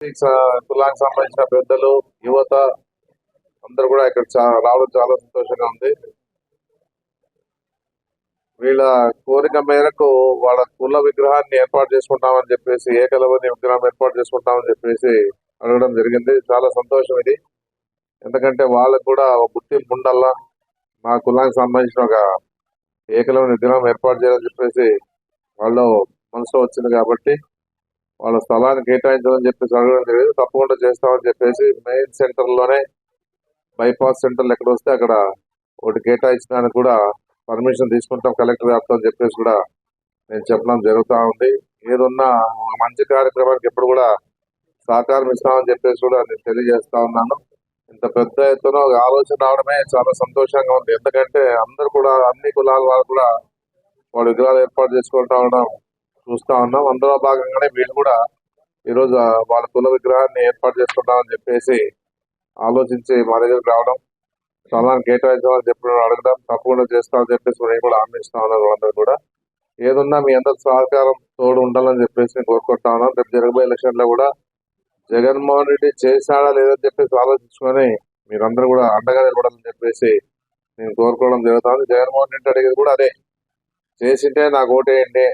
కులానికి సంబంధించిన పెద్దలు యువత అందరూ కూడా ఇక్కడ రావడం చాలా సంతోషంగా ఉంది. వీళ్ళ కోరిక మేరకు వాళ్ళ కుల విగ్రహాన్ని ఏర్పాటు చేసుకుంటామని చెప్పేసి ఏకలవని విగ్రహం ఏర్పాటు చేసుకుంటామని చెప్పేసి అడగడం జరిగింది. చాలా సంతోషం ఇది. ఎందుకంటే వాళ్ళకు కూడా ఒక గుర్తింపు ఉండల్లా మా కులానికి సంబంధించిన ఒక ఏకలవని విగ్రహం ఏర్పాటు చేయాలని చెప్పేసి వాళ్ళు మనసులో వచ్చింది కాబట్టి వాళ్ళ స్థలాన్ని కేటాయించాలని చెప్పేసి అడగడం జరిగింది. తప్పకుండా చేస్తామని చెప్పేసి మెయిన్ సెంటర్లోనే బైపాస్ సెంటర్లు ఎక్కడ వస్తే అక్కడ ఒకటి కేటాయించడానికి కూడా పర్మిషన్ తీసుకుంటాం కలెక్టర్ వ్యాప్తం అని చెప్పేసి కూడా నేను చెప్పడం జరుగుతా ఉంది. ఏదున్నా ఒక మంచి కార్యక్రమానికి ఎప్పుడు కూడా సహకారం ఇస్తామని చెప్పేసి కూడా నేను తెలియజేస్తా ఉన్నాను. ఇంత పెద్ద ఎత్తున ఒక ఆలోచన రావడమే చాలా సంతోషంగా ఉంది. ఎందుకంటే అందరు కూడా అన్ని కులాల వాళ్ళు కూడా వాళ్ళు విగ్రహాలు ఏర్పాటు చేసుకుంటా ఉండడం చూస్తా ఉన్నాం. అందులో భాగంగానే వీళ్ళు కూడా ఈరోజు వాళ్ళ కుల విగ్రహాన్ని ఏర్పాటు చేసుకుంటామని చెప్పేసి ఆలోచించి మా దగ్గరికి రావడం. స్థలాన్ని కేటాయించాలని చెప్పి అడగడం తప్పకుండా చేస్తామని చెప్పేసి నేను కూడా హామీ ఇస్తా ఉన్నాను వాళ్ళందరూ కూడా. ఏదున్నా మీ అందరి సహకారం తోడు ఉండాలని చెప్పేసి నేను కోరుకుంటా ఉన్నాను రేపు జరగబోయే ఎలక్షన్లో కూడా జగన్మోహన్ రెడ్డి చేశాడా లేదని చెప్పేసి ఆలోచించుకొని మీరందరూ కూడా అండగా నిలబడాలని చెప్పేసి నేను కోరుకోవడం జరుగుతుంది జగన్మోహన్ రెడ్డి అడిగేది కూడా అదే. చేసింటే నాకు ఓటేయండి.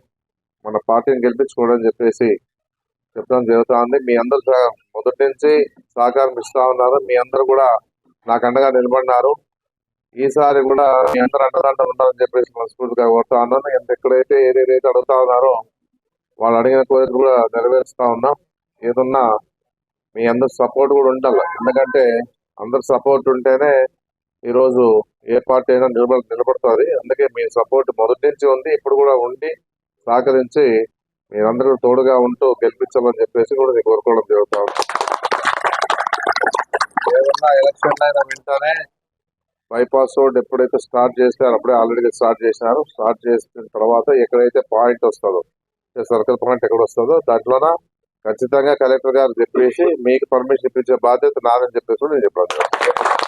మన పార్టీని గెలిపించుకోవడం చెప్పేసి చెప్పడం జరుగుతుంది. మీ అందరు మొదటి నుంచి సహకారం ఇస్తా ఉన్నారు. మీ అందరూ కూడా నాకు అండగా నిలబడినారు. ఈసారి కూడా మీ అందరూ అండదండ ఉండాలని చెప్పేసి మనస్ఫూర్తిగా కోరుతా ఉన్నాను. ఎంత ఎక్కడైతే ఏదేదైతే అడుగుతా ఉన్నారో వాళ్ళు అడిగిన కోరిక కూడా నెరవేరుస్తా ఉన్నాం. ఏదున్నా మీ అందరు సపోర్ట్ కూడా ఉండాలి. ఎందుకంటే అందరు సపోర్ట్ ఉంటేనే ఈరోజు ఏ పార్టీ అయినా నిలబడ నిలబడుతుంది. అందుకే మీ సపోర్ట్ మొదటి నుంచి ఉంది. ఇప్పుడు కూడా ఉండి సహకరించి మీరందరూ తోడుగా ఉంటూ గెలిపించాలని చెప్పేసి కూడా నేను కోరుకోవడం జరుగుతా ఏదన్నా ఎలక్షన్ అయినా వింటానే బైపాస్ రోడ్ ఎప్పుడైతే స్టార్ట్ చేశారు అప్పుడే ఆల్రెడీ స్టార్ట్ చేసినారు స్టార్ట్ చేసిన తర్వాత ఎక్కడైతే పాయింట్ వస్తుందో సర్కిల్ పాయింట్ ఎక్కడ వస్తుందో దాంట్లోన ఖచ్చితంగా కలెక్టర్ గారు చెప్పేసి మీకు పర్మిషన్ ఇప్పించే బాధ్యత నాదని చెప్పేసి కూడా నేను చెప్పాను